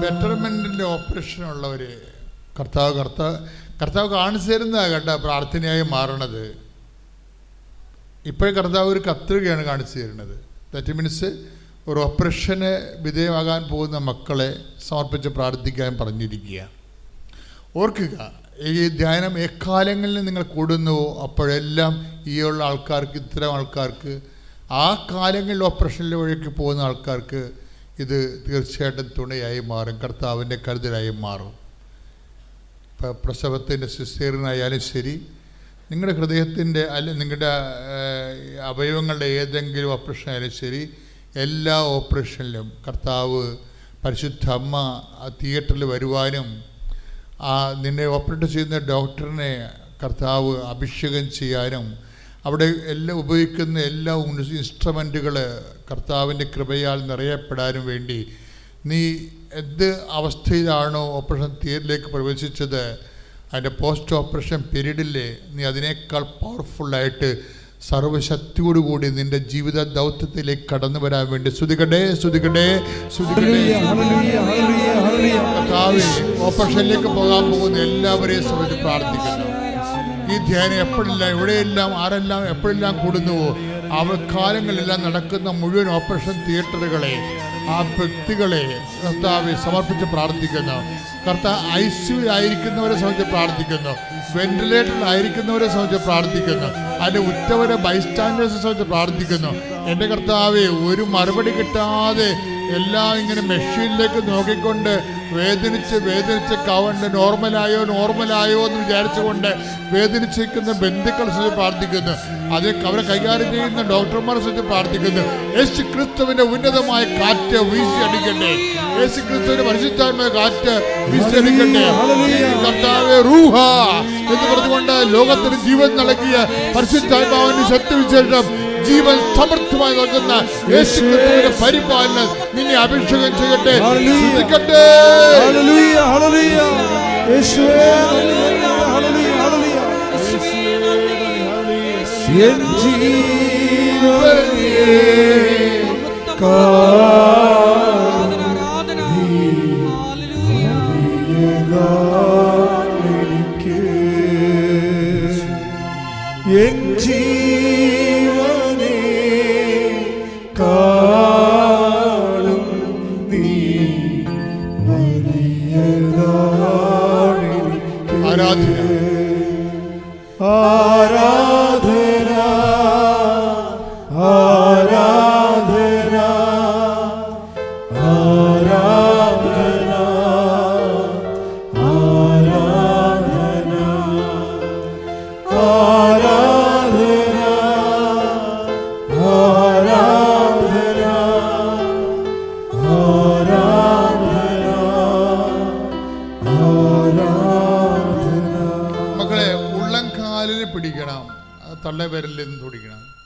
ബെറ്റർമെന്റിന്റെ ഓപ്പറേഷനുള്ളവർ കർത്താവ് കർത്താവ് കർത്താവ് കാണിച്ചു തരുന്നതാണ് കേട്ടോ പ്രാർത്ഥനയായി മാറണത്. ഇപ്പോഴും കർത്താവ് ഒരു കത്രികയാണ് കാണിച്ചു തരുന്നത്. ദാറ്റ് മീൻസ് ഒരു ഓപ്പറേഷന് വിധേയമാകാൻ പോകുന്ന മക്കളെ സമർപ്പിച്ച് പ്രാർത്ഥിക്കാൻ പറഞ്ഞിരിക്കുക. ഓർക്കുക ഈ ധ്യാനം എക്കാലങ്ങളിൽ നിങ്ങൾ കൂടുന്നുവോ? അപ്പോഴെല്ലാം ഈ ഉള്ള ആൾക്കാർക്ക് ഇത്തരം ആൾക്കാർക്ക് ആ കാലങ്ങളിൽ ഓപ്പറേഷനിലെ വഴിക്ക് പോകുന്ന ആൾക്കാർക്ക് ഇത് തീർച്ചയായിട്ടും തുണയായി മാറും കർത്താവിന്റെ കരുതലായി മാറും. ഇപ്പം പ്രസവത്തിന്റെ സിസ്റ്റേറിനായാലും ശരി നിങ്ങളുടെ ഹൃദയത്തിന്റെ അല്ല നിങ്ങളുടെ അവയവങ്ങളുടെ ഏതെങ്കിലും ഓപ്പറേഷൻ ആയാലും ശരി എല്ലാ ഓപ്പറേഷനിലും കർത്താവ് പരിശുദ്ധ അമ്മ ആ തിയേറ്ററിൽ വരുവാനും ആ നിന്നെ ഓപ്പറേറ്റ് ചെയ്യുന്ന ഡോക്ടറിനെ കർത്താവ് അഭിഷേകം ചെയ്യാനും അവിടെ എല്ലാം ഉപയോഗിക്കുന്ന എല്ലാ ഇൻസ്ട്രുമെന്റുകൾ കർത്താവിന്റെ കൃപയാൽ നിറയപ്പെടാനും വേണ്ടി നീ എന്ത് അവസ്ഥയിലാണോ ഓപ്പറേഷൻ തിയേറ്ററിലേക്ക് പ്രവേശിച്ചത് അതിന്റെ പോസ്റ്റ് ഓപ്പറേഷൻ പീരീഡില്ലേ നീ അതിനേക്കാൾ പവർഫുള്ളായിട്ട് സർവശക്തിയോടുകൂടി നിന്റെ ജീവിത ദൗത്യത്തിലേക്ക് കടന്നു വരാൻ വേണ്ടി ഹല്ലേലൂയ. കർത്താവേ ഓപ്പറേഷനിലേക്ക് പോകാൻ പോകുന്ന എല്ലാവരെയും സംബന്ധിച്ച് പ്രാർത്ഥിക്കുന്നു ഈ ധ്യാനം എപ്പോഴെല്ലാം എവിടെയെല്ലാം ആരെല്ലാം എപ്പോഴെല്ലാം കൂടുന്നുവോ അവർ കാലങ്ങളിലെല്ലാം നടക്കുന്ന മുഴുവൻ ഓപ്പറേഷൻ തിയേറ്ററുകളെ ആ വ്യക്തികളെ കർത്താവെ സമർപ്പിച്ച് പ്രാർത്ഥിക്കുന്നു. കർത്താവ് ഐ ആയിരിക്കുന്നവരെ സംബന്ധിച്ച് പ്രാർത്ഥിക്കുന്നു. വെന്റിലേറ്ററിൽ ആയിരിക്കുന്നവരെ സംബന്ധിച്ച് പ്രാർത്ഥിക്കുന്നു. അതിന്റെ ഉറ്റവരെ ബൈസ്റ്റാൻഡേഴ്സിനെ സംബന്ധിച്ച് പ്രാർത്ഥിക്കുന്നു. എന്റെ കർത്താവെ ഒരു മറുപടി കിട്ടാതെ എല്ലാം ഇങ്ങനെ മെഷീനിലേക്ക് നോക്കിക്കൊണ്ട് വേദനിച്ച് വേദനിച്ച് കവണ്ട് നോർമലായോ നോർമലായോ എന്ന് വിചാരിച്ചുകൊണ്ട് വേദനിച്ചിരിക്കുന്ന ബന്ധുക്കളെ സംബന്ധിച്ച് പ്രാർത്ഥിക്കുന്നു. അതേ അവരെ കൈകാര്യം ചെയ്യുന്ന ഡോക്ടർമാരെ സംബന്ധിച്ച് പ്രാർത്ഥിക്കുന്നു. യേശു ക്രിസ്തുവിന്റെ ഉന്നതമായ കാറ്റ് വീശി അടിക്കട്ടെ. യേശു ക്രിസ്തുവിന്റെ പരിശുദ്ധമായ കാറ്റ് വീശി അടിക്കട്ടെ. കർത്താവേ റൂഹ എന്ന് പറഞ്ഞുകൊണ്ട് ലോകത്തിന് ജീവൻ നൽകിയ പരിശുദ്ധാത്മാവിന്റെ ശക്തിവിശേഷം ജീവൻ സമൃദ്ധമായി നൽകുന്ന യേശുക്രിസ്തുവിന്റെ പരിപാലനം നിന്നെ അഭിഷേകം ചെയ്യട്ടെ. ശ്രദ്ധിക്കട്ടെ എൻ ജീവനേ കാ തള്ളവിരലിൽ നിന്ന് തുടിക്കണം.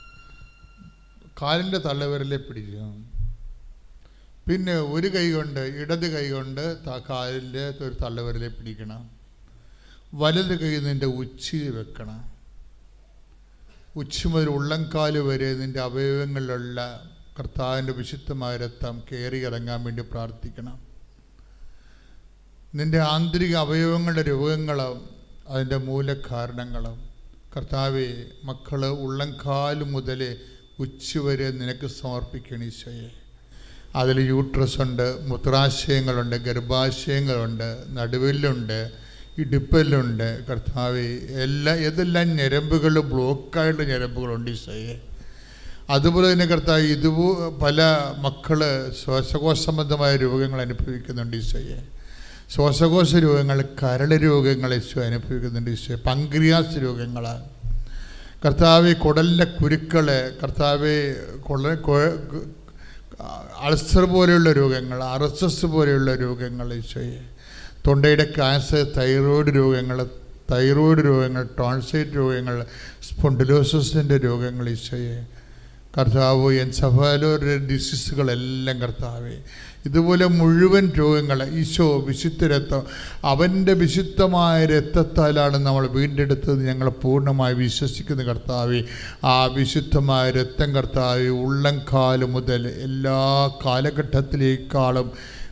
കാലിന്റെ തള്ളവിരലിൽ പിടിക്കണം പിന്നെ ഒരു കൈ കൊണ്ട് ഇടത് കൈ കൊണ്ട് കാലിന്റെ ഒരു തള്ളവിരലിൽ പിടിക്കണം. വലത് കൈ നിന്റെ ഉച്ചിയിൽ വെക്കണം. ഉച്ച മുതൽ ഉള്ളംകാൽ വരെ നിന്റെ അവയവങ്ങളിലുള്ള കർത്താവിന്റെ വിശുദ്ധമായ രക്തം കയറി ഇറങ്ങാൻ വേണ്ടി പ്രാർത്ഥിക്കണം. നിന്റെ ആന്തരിക അവയവങ്ങളുടെ രോഗങ്ങളും അതിന്റെ മൂലകാരണങ്ങളും കർത്താവെ മക്കൾ ഉള്ളംകാൽ മുതൽ ഉച്ചവരെ നിനക്ക് സമർപ്പിക്കണം ഈശോയെ. അതിൽ യൂട്രസ് ഉണ്ട് മൂത്രാശയങ്ങളുണ്ട് ഗർഭാശയങ്ങളുണ്ട് നടുവിലുണ്ട് ഇടുപ്പലുണ്ട്. കർത്താവെ എല്ലാ ഏതെല്ലാം ഞരമ്പുകൾ ബ്ലോക്കായിട്ടുള്ള ഞരമ്പുകളുണ്ട് ഈശോയെ. അതുപോലെ തന്നെ കർത്താവ് ഇതുപോ പല മക്കൾ ശ്വാസകോശ സംബന്ധമായ രോഗങ്ങൾ അനുഭവിക്കുന്നുണ്ട് ഈശോയെ. ശ്വാസകോശ രോഗങ്ങൾ കരൾ രോഗങ്ങൾ ഈശോ അനുഭവിക്കുന്നുണ്ട് ഈശോ പങ്ക്രിയാസ് രോഗങ്ങൾ കർത്താവ് കുടലിന്റെ കുരുക്കൾ കർത്താവ് കുടൽ അൾസർ പോലെയുള്ള രോഗങ്ങൾ ആർ എസ് എസ് പോലെയുള്ള രോഗങ്ങൾ ഈശോയെ തൊണ്ടയുടെ ക്യാൻസർ തൈറോയ്ഡ് രോഗങ്ങൾ തൈറോയ്ഡ് രോഗങ്ങൾ ടോൺസൈറ്റ് രോഗങ്ങൾ സ്പോണ്ടിലോസിന്റെ രോഗങ്ങൾ ഈശോയെ കർത്താവ് എൻസഫാലോ ഡിസീസുകളെല്ലാം കർത്താവേ. ഇതുപോലെ മുഴുവൻ രോഗങ്ങൾ ഈശോ വിശുദ്ധ രക്തം അവന്റെ വിശുദ്ധമായ രക്തത്താലാണ് നമ്മൾ വീണ്ടെടുത്തത് ഞങ്ങൾ പൂർണമായി വിശ്വസിക്കുന്ന കർത്താവ്. ആ വിശുദ്ധമായ രക്തം കർത്താവെ ഉള്ളംകാലം മുതൽ എല്ലാ കാലഘട്ടത്തിലേക്കാളും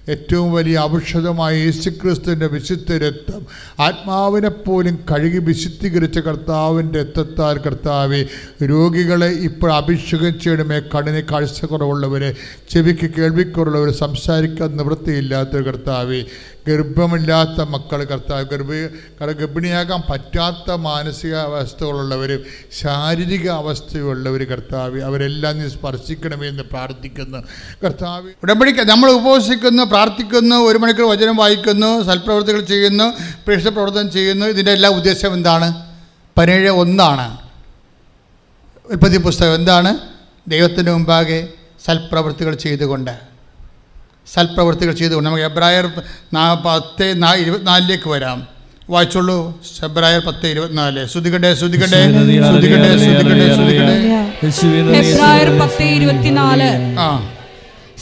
ഏറ്റവും വലിയ ഔഷധമായ യേശുക്രിസ്തുവിന്റെ വിശുദ്ധ രക്തം ആത്മാവിനെ പോലും കഴുകി വിശുദ്ധീകരിച്ച കർത്താവിന്റെ രക്തത്താൽ കർത്താവെ രോഗികളെ ഇപ്പോൾ അഭിഷേകം ചെയ്യണമേ. കണ്ണിന് കാഴ്ചക്കുറവുള്ളവരെ ചെവിക്ക് കേൾവിക്കുറവുള്ളവർ സംസാരിക്കാൻ നിവൃത്തിയില്ലാത്ത കർത്താവെ. ഗർഭമില്ലാത്ത മക്കൾ കർത്താവ് ഗർഭ ഗർഭിണിയാകാൻ പറ്റാത്ത മാനസിക അവസ്ഥകളുള്ളവരും ശാരീരിക അവസ്ഥയുള്ളവർ കർത്താവ് അവരെല്ലാം നീ സ്പർശിക്കണമേ എന്ന് പ്രാർത്ഥിക്കുന്നു. കർത്താവ് ഉടമ്പടിക്ക് നമ്മൾ ഉപവസിക്കുന്നു പ്രാർത്ഥിക്കുന്നു ഒരു മണിക്കൂർ വചനം വായിക്കുന്നു സൽപ്രവർത്തികൾ ചെയ്യുന്നു പ്രേക്ഷ പ്രവർത്തനം ചെയ്യുന്നു. ഇതിന്റെ എല്ലാ ഉദ്ദേശം എന്താണ്? പതിനേഴ് ഒന്നാണ്. ഉൽപ്പത്തി പുസ്തകം എന്താണ്? ദൈവത്തിന് മുമ്പാകെ സൽപ്രവൃത്തികൾ ചെയ്തുകൊണ്ട്. സൽപ്രവൃത്തികൾ ചെയ്തുകൊണ്ട് നമുക്ക് എബ്രായർ നാ പത്ത് നാ ഇരുപത്തിനാലിലേക്ക് വരാം. വായിച്ചുള്ളൂ എബ്രായർ പത്ത് ഇരുപത്തിനാല്. ശ്രുതികട്ടെ ശ്രുതികട്ടെ ശ്രുതികട്ടെ ശ്രുതികട്ടെ ശ്രുതികട്ടെ. എബ്രായർ പത്ത് ഇരുപത്തിനാല്. ആ.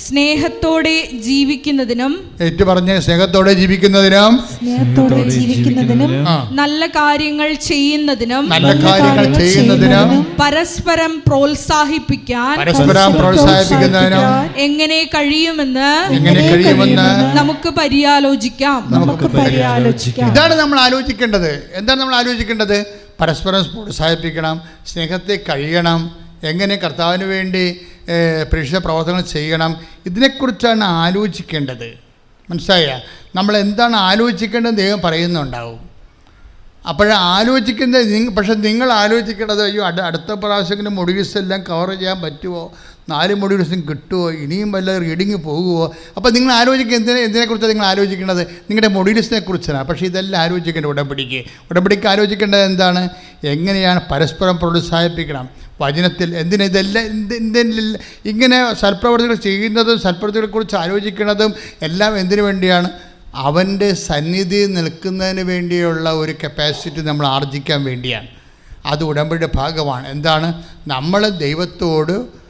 സ്നേഹത്തോടെ ജീവിക്കുന്നതിനും ഏറ്റു പറഞ്ഞ് സ്നേഹത്തോടെ ജീവിക്കുന്നതിനും സ്നേഹത്തോടെ ജീവിക്കുന്നതിനും നല്ല കാര്യങ്ങൾ ചെയ്യുന്നതിനും നല്ല കാര്യങ്ങൾ ചെയ്യുന്നതിനും പരസ്പരം പ്രോത്സാഹിപ്പിക്കാൻ പരസ്പരം പ്രോത്സാഹിപ്പിക്കുന്നതിനും എങ്ങനെ കഴിയുമെന്ന് എങ്ങനെ കഴിയുമെന്ന് നമുക്ക് പര്യാലോചിക്കാം. നമുക്ക് പര്യാലോചിക്കാം. ഇതാണ് നമ്മൾ ആലോചിക്കേണ്ടത്. എന്താണ് നമ്മൾ ആലോചിക്കേണ്ടത്? പരസ്പരം പ്രോത്സാഹിപ്പിക്കണം സ്നേഹത്തെ കഴിയണം. എങ്ങനെ കർത്താവിന് വേണ്ടി പ്രേക്ഷിത പ്രവർത്തനങ്ങൾ ചെയ്യണം. ഇതിനെക്കുറിച്ചാണ് ആലോചിക്കേണ്ടത്. മനസ്സിലായ? നമ്മൾ എന്താണ് ആലോചിക്കേണ്ടത് ദൈവം പറയുന്നുണ്ടാവും. അപ്പോൾ ആലോചിക്കുന്നത് പക്ഷെ നിങ്ങൾ ആലോചിക്കേണ്ടത് അയ്യോ അടു അടുത്ത പ്രാവശ്യം മൊഡ്യൂൾസ് എല്ലാം കവർ ചെയ്യാൻ പറ്റുമോ നാല് മൊഡ്യൂൾസും കിട്ടുമോ ഇനിയും വല്ല റീഡിങ് പോകുമോ അപ്പോൾ നിങ്ങൾ ആലോചിക്കുക എന്തിനെ എന്തിനെക്കുറിച്ചാണ് നിങ്ങൾ ആലോചിക്കേണ്ടത്? നിങ്ങളുടെ മൊഡ്യൂൾസിനെ കുറിച്ചാണ് പക്ഷേ ഇതെല്ലാം ആലോചിക്കേണ്ടത് ഉടമ്പടിക്ക്. ഉടമ്പടിക്ക് ആലോചിക്കേണ്ടത് എന്താണ്? എങ്ങനെയാണ് പരസ്പരം പ്രോത്സാഹിപ്പിക്കണം വചനത്തിൽ എന്തിനാ ഇതെല്ലാം എന്ത് എന്തിനെല്ലാം ഇങ്ങനെ സൽപ്രവർത്തികൾ ചെയ്യുന്നതും സൽപ്രവർത്തികളെക്കുറിച്ച് ആലോചിക്കുന്നതും എല്ലാം എന്തിനു വേണ്ടിയാണ്? അവന്റെ സന്നിധി നിൽക്കുന്നതിന് വേണ്ടിയുള്ള ഒരു കപ്പാസിറ്റി നമ്മൾ ആർജിക്കാൻ വേണ്ടിയാണ്. അത് ഉടമ്പടിയുടെ ഭാഗമാണ്. എന്താണ്? നമ്മൾ ദൈവത്തോട്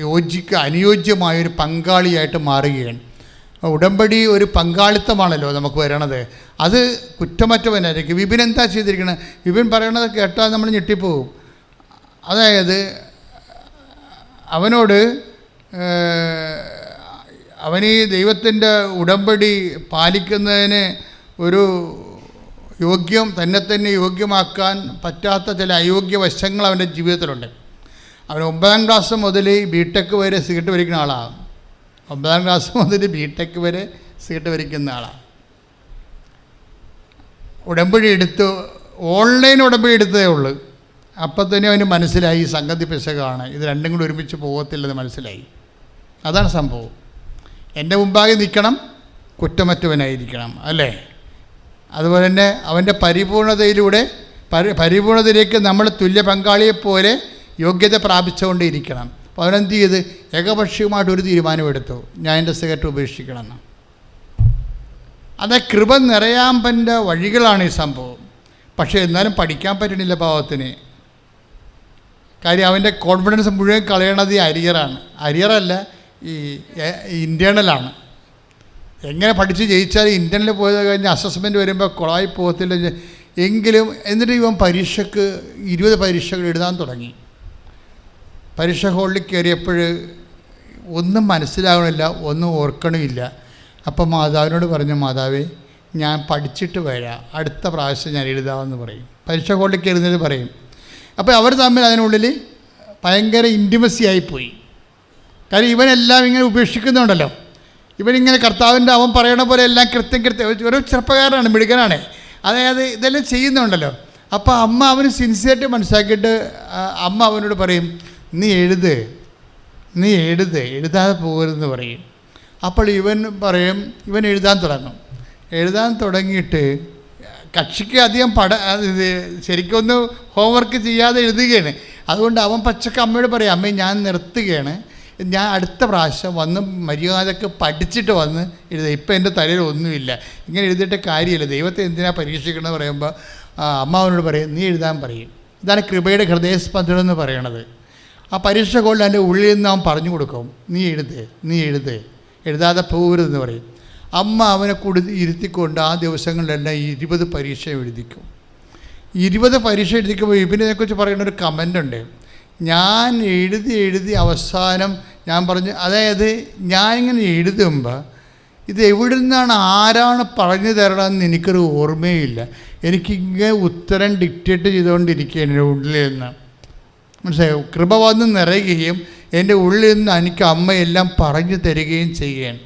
യോജിക്ക അനുയോജ്യമായൊരു പങ്കാളിയായിട്ട് മാറുകയാണ്. ഉടമ്പടി ഒരു പങ്കാളിത്തമാണല്ലോ നമുക്ക് വരണത്. അത് കുറ്റമറ്റവനായിരിക്കും. വിപിൻ എന്താ ചെയ്തിരിക്കുന്നത് വിപിൻ പറയണത് കേട്ടാൽ നമ്മൾ ഞെട്ടിപ്പോവും അതായത് അവനോട് അവന് ഈ ദൈവത്തിന്റെ ഉടമ്പടി പാലിക്കുന്നതിന് ഒരു യോഗ്യം തന്നെ തന്നെ യോഗ്യമാക്കാൻ പറ്റാത്ത ചില അയോഗ്യ വശങ്ങൾ അവന്റെ ജീവിതത്തിലുണ്ട്. അവൻ ഒമ്പതാം ക്ലാസ് മുതൽ ബി ടെക് വരെ സിഗരറ്റ് വലിക്കുന്ന ആളാണ്. ഒമ്പതാം ക്ലാസ് മുതൽ ബി ടെക് വരെ സിഗരറ്റ് വലിക്കുന്ന ആളാണ്. ഉടമ്പടി എടുത്ത് ഓൺലൈൻ ഉടമ്പടി എടുത്തതേ ഉള്ളൂ. അപ്പം തന്നെ അവന് മനസ്സിലായി സംഗതി പിശകാണ്. ഇത് രണ്ടും കൂടി ഒരുമിച്ച് പോകത്തില്ലെന്ന് മനസ്സിലായി. അതാണ് സംഭവം. എന്റെ മുമ്പാകെ നിൽക്കണം കുറ്റമറ്റവനായിരിക്കണം അല്ലേ? അതുപോലെ തന്നെ അവന്റെ പരിപൂർണതയിലൂടെ പരി പരിപൂർണതയിലേക്ക് നമ്മൾ തുല്യ പങ്കാളിയെപ്പോലെ യോഗ്യത പ്രാപിച്ചുകൊണ്ടേയിരിക്കണം. അപ്പോൾ അവനെന്ത് ചെയ്ത്? ഏകപക്ഷീയമായിട്ട് ഒരു തീരുമാനമെടുത്തു. ഞാൻ എന്റെ സിഗരറ്റ് ഉപേക്ഷിക്കണമെന്ന്. അത് കൃപ നിറയാമ്പന്റെ വഴികളാണ് ഈ സംഭവം. പക്ഷേ എന്നാലും പഠിക്കാൻ പറ്റണില്ല പാവത്തിന്. കാര്യം അവന്റെ കോൺഫിഡൻസ് മുഴുവൻ കളയണത് ഈ അരിയറാണ് അരിയറല്ല ഈ ഇന്റേണലാണ് എങ്ങനെ പഠിച്ച് ജയിച്ചാൽ ഇന്റേണൽ പോയത് കഴിഞ്ഞ് അസസ്മെന്റ് വരുമ്പോൾ കുളമായി പോകത്തില്ല. എങ്കിലും എന്നിട്ട് ഇവൻ പരീക്ഷയ്ക്ക് ഇരുപത് പരീക്ഷകൾ എഴുതാൻ തുടങ്ങി. പരീക്ഷ ഹോളിൽ കയറിയപ്പോൾ ഒന്നും മനസ്സിലാകണില്ല ഒന്നും ഓർക്കണമില്ല. അപ്പം മാതാവിനോട് പറഞ്ഞു മാതാവേ ഞാൻ പഠിച്ചിട്ട് വരാം. അടുത്ത പ്രാവശ്യം ഞാൻ എഴുതാമെന്ന് പറയും. പരീക്ഷ ഹോളിൽ കയറുന്നത് പറയും. അപ്പോൾ അവർ തമ്മിൽ അതിനുള്ളിൽ ഭയങ്കര ഇന്റിമസി ആയിപ്പോയി കാര്യം ഇവനെല്ലാം ഇങ്ങനെ ഉപേക്ഷിക്കുന്നുണ്ടല്ലോ. ഇവനിങ്ങനെ കർത്താവിന്റെ അവൻ പറയണ പോലെ എല്ലാം കൃത്യം കൃത്യം ഒരു ചെറുപ്പക്കാരനാണ് മിടുക്കനാണ്. അതായത് ഇതെല്ലാം ചെയ്യുന്നുണ്ടല്ലോ. അപ്പോൾ അമ്മ അവന് സിൻസിയറായിട്ട് മനസ്സിലാക്കിയിട്ട് അമ്മ അവനോട് പറയും നീ എഴുത് നീ എഴുത് എഴുതാതെ പോകരുതെന്ന് പറയും. അപ്പോൾ ഇവൻ പറയും ഇവൻ എഴുതാൻ തുടങ്ങും. എഴുതാൻ തുടങ്ങിയിട്ട് കക്ഷിക്ക് അധികം പട ഇത് ശരിക്കൊന്ന് ഹോംവർക്ക് ചെയ്യാതെ എഴുതുകയാണ്. അതുകൊണ്ട് അവൻ പച്ചക്ക് അമ്മയോട് പറയും അമ്മേ ഞാൻ നിർത്തുകയാണ്. ഞാൻ അടുത്ത പ്രാവശ്യം വന്ന് മര്യാദയ്ക്ക് പഠിച്ചിട്ട് വന്ന് എഴുതുക ഇപ്പം എന്റെ തലയിൽ ഒന്നുമില്ല. ഇങ്ങനെ എഴുതിയിട്ട് കാര്യമില്ല. ദൈവത്തെ എന്തിനാണ് പരീക്ഷിക്കണമെന്ന് പറയുമ്പോൾ അമ്മ അവനോട് പറയും നീ എഴുതാൻ പറയും. ഇതാണ് കൃപയുടെ ഹൃദയസ്പന്ദനം എന്ന് പറയണത്. ആ പരീക്ഷ കൊണ്ട് എന്റെ ഉള്ളിൽ നിന്ന് അവൻ പറഞ്ഞു കൊടുക്കും നീ എഴുത് നീ എഴുത്. എഴുതാതെ പോകരുതെന്ന് പറയും. അമ്മ അവനെ കൊടു ഇരുത്തിക്കൊണ്ട് ആ ദിവസങ്ങളിലെല്ലാം ഇരുപത് പരീക്ഷ എഴുതിക്കും. ഇരുപത് പരീക്ഷ എഴുതിക്കുമ്പോൾ ഇബിനെക്കുറിച്ച് പറയുന്ന ഒരു കമന്റ് ഉണ്ട്. ഞാൻ എഴുതി എഴുതി അവസാനം ഞാൻ പറഞ്ഞു അതായത് ഞാൻ ഇങ്ങനെ എഴുതുമ്പോൾ ഇത് എവിടെ നിന്നാണ് ആരാണ് പറഞ്ഞു തരണമെന്ന് എനിക്കൊരു ഓർമ്മയില്ല. എനിക്കിങ്ങനെ ഉത്തരം ഡിക്റ്റേറ്റ് ചെയ്തുകൊണ്ടിരിക്കുകയാണ് എന്റെ ഉള്ളിൽ നിന്ന്. മനസ്സിലായോ? കൃപ വന്ന് നിറയുകയും എന്റെ ഉള്ളിൽ നിന്ന് എനിക്ക് അമ്മയെല്ലാം പറഞ്ഞു തരികയും ചെയ്യുകയാണ്.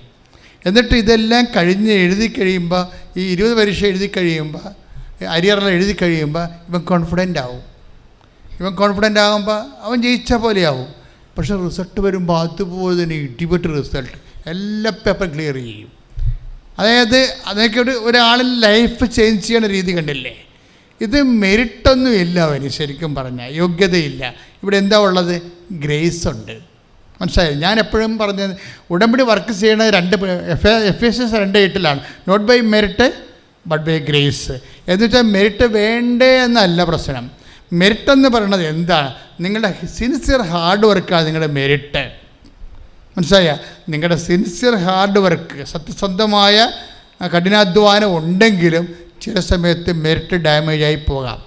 എന്നിട്ട് ഇതെല്ലാം കഴിഞ്ഞ് എഴുതി കഴിയുമ്പോൾ ഈ ഇരുപത് പരീക്ഷ എഴുതി കഴിയുമ്പോൾ അരിയറിൽ എഴുതി കഴിയുമ്പോൾ ഇവൻ കോൺഫിഡന്റ് ആവും. ഇവൻ കോൺഫിഡന്റ് ആകുമ്പോൾ അവൻ ജയിച്ച പോലെയാവും. പക്ഷെ റിസൾട്ട് വരുമ്പോൾ അതുപോലെ തന്നെ ഇടിപെട്ട് റിസൾട്ട് എല്ലാ പേപ്പർ ക്ലിയർ ചെയ്യും. അതായത് അതൊക്കെ ഒരു ഒരാളിൽ ലൈഫ് ചേഞ്ച് ചെയ്യണ രീതി കണ്ടില്ലേ? ഇത് മെറിറ്റൊന്നും ഇല്ല അവന് ശരിക്കും പറഞ്ഞാൽ യോഗ്യതയില്ല. ഇവിടെ എന്താ ഉള്ളത്? ഗ്രേസ് ഉണ്ട്. മനസ്സിലായോ? ഞാൻ എപ്പോഴും പറഞ്ഞത് ഉടമ്പടി വർക്ക് ചെയ്യുന്നത് രണ്ട് എഫ് എഫ് എസ് എസ് രണ്ട് എട്ടിലാണ്. Not by merit but by grace എന്ന് വെച്ചാൽ മെറിറ്റ് വേണ്ടേ എന്നല്ല പ്രശ്നം. മെറിറ്റ് എന്ന് പറയുന്നത് എന്താണ്? നിങ്ങളുടെ സിൻസിയർ ഹാർഡ് വർക്കാണ് നിങ്ങളുടെ മെറിറ്റ് മനസ്സിലായ? നിങ്ങളുടെ സിൻസിയർ ഹാർഡ് വർക്ക് സത്യസന്ധമായ കഠിനാധ്വാനം ഉണ്ടെങ്കിലും ചില സമയത്ത് മെറിറ്റ് ഡാമേജായി പോകാം.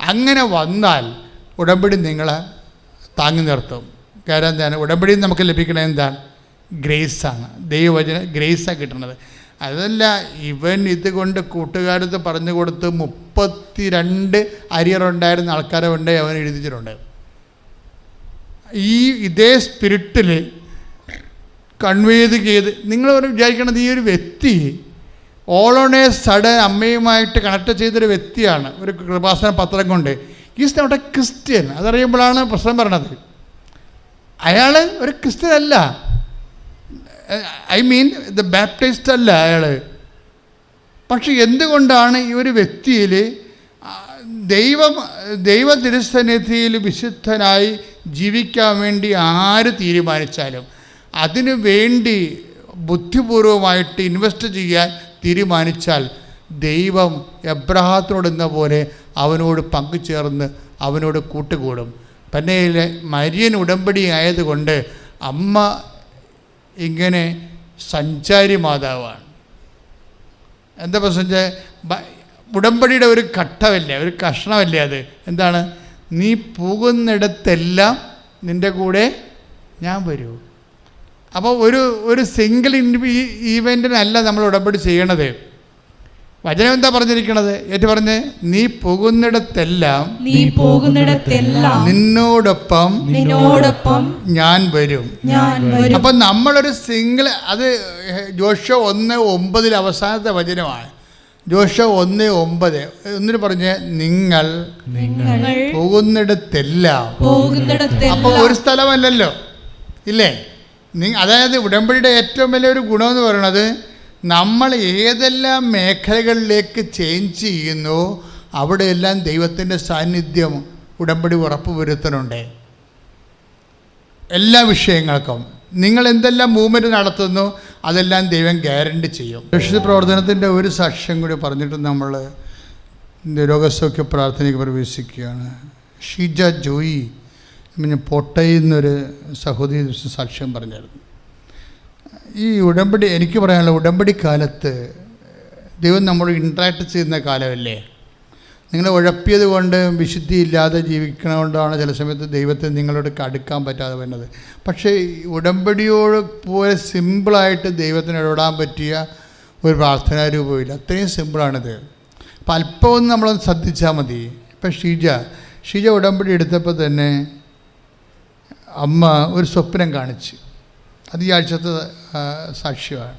അങ്ങനെ വന്നാൽ ഉടമ്പടി നിങ്ങളെ താങ്ങി നിർത്തും. കാരണം എന്താണ്? ഉടമ്പടി നമുക്ക് ലഭിക്കണത് എന്താണ് ഗ്രേസാണ് ദൈവവചന ഗ്രേസാണ് കിട്ടുന്നത് അതല്ല ഇവൻ ഇതുകൊണ്ട് കൂട്ടുകാരത്ത് പറഞ്ഞു കൊടുത്ത് മുപ്പത്തി രണ്ട് അരിയറുണ്ടായിരുന്ന ആൾക്കാരെ കൊണ്ട് അവൻ എഴുതിച്ചിട്ടുണ്ട്. ഈ ഇതേ സ്പിരിറ്റിൽ കൺവേത് ചെയ്ത് നിങ്ങൾ വിചാരിക്കണത് ഈ ഒരു വ്യക്തി എ സഡൻ അമ്മയുമായിട്ട് കണക്ട് ചെയ്തൊരു വ്യക്തിയാണ്. ഒരു കൃപാസന പത്രം കൊണ്ട്. ഈസ് നോട്ട് എ ക്രിസ്ത്യൻ അതറിയുമ്പോഴാണ് പ്രശ്നം പറയണത് അയാൾ ഒരു ക്രിസ്ത്യനല്ല. ഐ മീൻ ദ ബാപ്റ്റിസ്റ്റ് അല്ല അയാൾ പക്ഷെ എന്തുകൊണ്ടാണ് ഈ ഒരു വ്യക്തിയിൽ ദൈവം ദൈവ തിരുസന്നിധിയിൽ വിശുദ്ധനായി ജീവിക്കാൻ വേണ്ടി ആര് തീരുമാനിച്ചാലും അതിനു വേണ്ടി ബുദ്ധിപൂർവമായിട്ട് ഇൻവെസ്റ്റ് ചെയ്യാൻ തീരുമാനിച്ചാൽ ദൈവം എബ്രഹാത്തിനോട് എന്ന പോലെ അവനോട് പങ്കുചേർന്ന് അവനോട് കൂട്ടുകൂടും. പന്നയിലെ മരിയൻ ഉടമ്പടി ആയതുകൊണ്ട് അമ്മ ഇങ്ങനെ സഞ്ചാരി മാതാവാണ്. എന്താ പ്രശ്നം ഉടമ്പടിയുടെ ഒരു ഘട്ടമല്ലേ ഒരു കഷ്ണമല്ലേ അത്? എന്താണ്? നീ പോകുന്നിടത്തെല്ലാം നിന്റെ കൂടെ ഞാൻ വരൂ. അപ്പോൾ ഒരു ഒരു സിംഗിൾ ഇൻഡി ഈവന്റിനല്ല നമ്മൾ ഉടമ്പടി ചെയ്യണത്. വചനം എന്താ പറഞ്ഞിരിക്കണത്? ഏറ്റു പറഞ്ഞ് നീ പോകുന്നിടത്തെല്ലാം നീ പോകുന്നിടത്തെല്ലാം നിന്നോടൊപ്പം നിന്നോടൊപ്പം ഞാൻ വരും. ഞാൻ വരും. അപ്പം നമ്മളൊരു സിംഗിൾ അത് ജോഷ ഒന്ന് ഒമ്പതിൽ അവസാനത്തെ വചനമാണ്. ജോഷ ഒന്ന് ഒമ്പത് ഒന്നിന് പറഞ്ഞ് നിങ്ങൾ പോകുന്നിടത്തെല്ലാം. പോകുന്നിടത്തെല്ലാം. ഒരു സ്ഥലമല്ലല്ലോ ഇല്ലേ? നി അതായത് ഉടമ്പടിയുടെ ഏറ്റവും വലിയൊരു ഗുണമെന്ന് പറയുന്നത് നമ്മൾ ഏതെല്ലാം മേഖലകളിലേക്ക് ചേഞ്ച് ചെയ്യുന്നു അവിടെയെല്ലാം ദൈവത്തിന്റെ സാന്നിധ്യം ഉടമ്പടി ഉറപ്പ് വരുത്തുന്നുണ്ട് എല്ലാ വിഷയങ്ങൾക്കും. നിങ്ങൾ എന്തെല്ലാം മൂവ്മെന്റ് നടത്തുന്നു അതെല്ലാം ദൈവം ഗ്യാരണ്ടി ചെയ്യും. രക്ഷിത പ്രവർത്തനത്തിന്റെ ഒരു സാക്ഷ്യം കൂടി പറഞ്ഞിട്ട് നമ്മൾ രോഗസൗഖ്യ പ്രാർത്ഥനയ്ക്ക് പ്രവേശിക്കുകയാണ്. ഷീജ ജോയി പിന്നെ പൊട്ടയിൽ നിന്നൊരു സഹോദരി സാക്ഷ്യം പറഞ്ഞായിരുന്നു. ഈ ഉടമ്പടി എനിക്ക് പറയാനുള്ള ഉടമ്പടി കാലത്ത് ദൈവം നമ്മൾ ഇൻട്രാക്ട് ചെയ്യുന്ന കാലമല്ലേ? നിങ്ങൾ ഉഴപ്പിയത് കൊണ്ട് വിശുദ്ധി ഇല്ലാതെ ജീവിക്കണതുകൊണ്ടാണ് ചില സമയത്ത് ദൈവത്തെ നിങ്ങളോട് അടുക്കാൻ പറ്റാതെ വരുന്നത്. പക്ഷേ ഉടമ്പടിയോട് പോലെ സിമ്പിളായിട്ട് ദൈവത്തിന് ഇടപെടാൻ പറ്റിയ ഒരു പ്രാർത്ഥനാ രൂപമില്ല. അത്രയും സിമ്പിളാണിത് അപ്പം അല്പമൊന്നും നമ്മളൊന്ന് ശ്രദ്ധിച്ചാൽ മതി. ഇപ്പം ഷീജ ഷീജ ഉടമ്പടി എടുത്തപ്പോൾ തന്നെ അമ്മ ഒരു സ്വപ്നം കാണിച്ചു. അത് ഈ ആഴ്ചത്തെ സാക്ഷ്യമാണ്.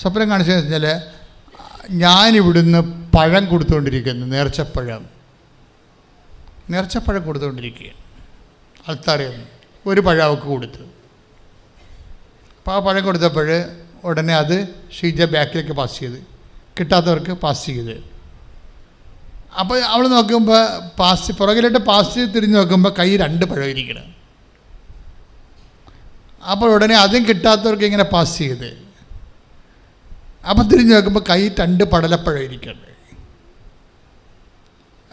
സ്വപ്നം കാണിച്ചതെന്ന് വെച്ചാൽ ഞാനിവിടുന്ന് പഴം കൊടുത്തുകൊണ്ടിരിക്കുന്നു നേർച്ചപ്പഴം. നേർച്ചപ്പഴം കൊടുത്തുകൊണ്ടിരിക്കുകയാണ് ആൾത്താറിൽ ഒരു പഴം അവൾക്ക് കൊടുത്തു. അപ്പോൾ ആ പഴം കൊടുത്തപ്പോൾ ഉടനെ അത് ഷീജ ബാക്കിലേക്ക് പാസ് ചെയ്ത് കിട്ടാത്തവർക്ക് പാസ് ചെയ്ത്. അപ്പോൾ അവൾ നോക്കുമ്പോൾ പാസ് പുറകിലോട്ട് പാസ് തിരിഞ്ഞ് നോക്കുമ്പോൾ കൈ രണ്ട് പഴം ഇരിക്കണം. അപ്പോൾ ഉടനെ അതും കിട്ടാത്തവർക്ക് ഇങ്ങനെ പാസ് ചെയ്ത്. അപ്പം തിരിഞ്ഞ് നോക്കുമ്പോൾ കൈ രണ്ട് പടലപ്പഴം ഇരിക്കണ്ട്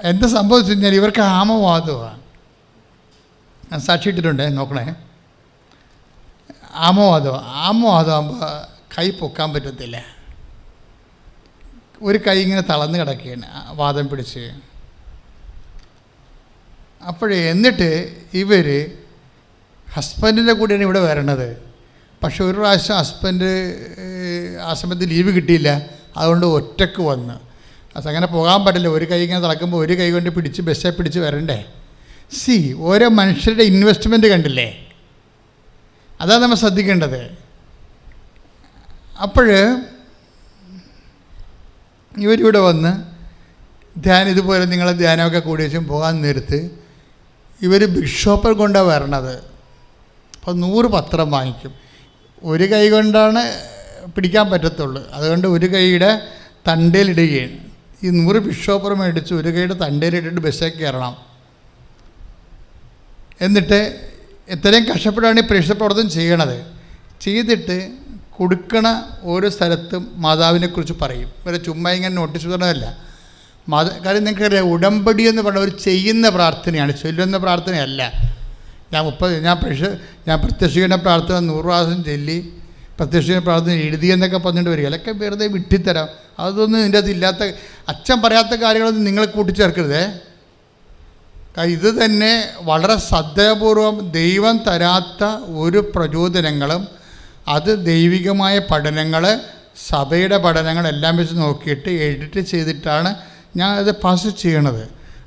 എന്താ സംഭവിച്ചു കഴിഞ്ഞാൽ ഇവർക്ക് ആമവാദമാണ്. ഞാൻ സാക്ഷി ഇട്ടിട്ടുണ്ട് നോക്കണേ. ആമവാദം ആമവാദമാകുമ്പോൾ കൈ പൊക്കാൻ പറ്റത്തില്ല. ഒരു കൈ ഇങ്ങനെ തളർന്ന് കിടക്കുകയാണ് വാദം പിടിച്ച്. അപ്പോഴേ എന്നിട്ട് ഇവർ ഹസ്ബൻഡിന്റെ കൂടെയാണ് ഇവിടെ വരണത്. പക്ഷെ ഒരു പ്രാവശ്യം ഹസ്ബൻഡ് ആ സമയത്ത് ലീവ് കിട്ടിയില്ല. അതുകൊണ്ട് ഒറ്റയ്ക്ക് വന്ന്. അങ്ങനെ പോകാൻ പറ്റില്ല ഒരു കൈ ഇങ്ങനെ നടക്കുമ്പോൾ ഒരു കൈ കൊണ്ട് പിടിച്ച് ബസ്സെ പിടിച്ച് വരണ്ടേ? സി ഓരോ മനുഷ്യരുടെ ഇൻവെസ്റ്റ്മെന്റ് കണ്ടില്ലേ? അതാണ് നമ്മൾ ശ്രദ്ധിക്കേണ്ടത്. അപ്പോൾ ഇവരിവിടെ വന്ന് ധ്യാനം ഇതുപോലെ നിങ്ങളെ ധ്യാനമൊക്കെ കൂടി വെച്ചും പോകാൻ നേരത്ത് ഇവർ ബിഷോപ്പർ കൊണ്ടാണ് വരണത്. അപ്പോൾ നൂറ് പത്രം വാങ്ങിക്കും. ഒരു കൈ കൊണ്ടാണ് പിടിക്കാൻ പറ്റത്തുള്ളൂ. അതുകൊണ്ട് ഒരു കൈയുടെ തണ്ടയിലിടുകയാണ് ഈ നൂറ് ബിഷോപ്പർ മേടിച്ച് ഒരു കൈയുടെ തണ്ടയിലിട്ടിട്ട് ബസ്സിൽ കയറണം. എന്നിട്ട് എത്രയും കഷ്ടപ്പെട്ടാണ് ഈ പ്രേക്ഷിത പ്രവർത്തനം ചെയ്യണത്. ചെയ്തിട്ട് കൊടുക്കണ ഓരോ സ്ഥലത്തും മാതാവിനെക്കുറിച്ച് പറയും. ഇവരെ ചുമ്മാ ഇങ്ങനെ നോട്ടീസ് പറഞ്ഞതല്ല മാതാ കാര്യം നിങ്ങൾക്കറിയാം ഉടമ്പടി എന്ന് പറഞ്ഞ ഒരു ചെയ്യുന്ന പ്രാർത്ഥനയാണ്. ചൊല്ലുന്ന പ്രാർത്ഥനയല്ല. ഞാൻ മുപ്പത് ഞാൻ പ്രേക്ഷ ഞാൻ പ്രത്യക്ഷീകരണ പ്രാർത്ഥന നൂറ് പ്രാവശ്യം ചൊല്ലി പ്രത്യക്ഷീകരണ പ്രാർത്ഥന എഴുതി എന്നൊക്കെ പറഞ്ഞിട്ട് വരിക. അതൊക്കെ വെറുതെ വിട്ടിത്തരാം. അതൊന്നും എന്റെ അത് ഇല്ലാത്ത അച്ഛൻ പറയാത്ത കാര്യങ്ങളൊന്നും നിങ്ങൾ കൂട്ടിച്ചേർക്കരുതേ. ഇത് തന്നെ വളരെ ശ്രദ്ധപൂർവം ദൈവം തരാത്ത ഒരു പ്രചോദനങ്ങളും അത് ദൈവികമായ പഠനങ്ങൾ സഭയുടെ പഠനങ്ങളെല്ലാം വെച്ച് നോക്കിയിട്ട് എഡിറ്റ് ചെയ്തിട്ടാണ് ഞാൻ അത് പാസ് ചെയ്യണത്.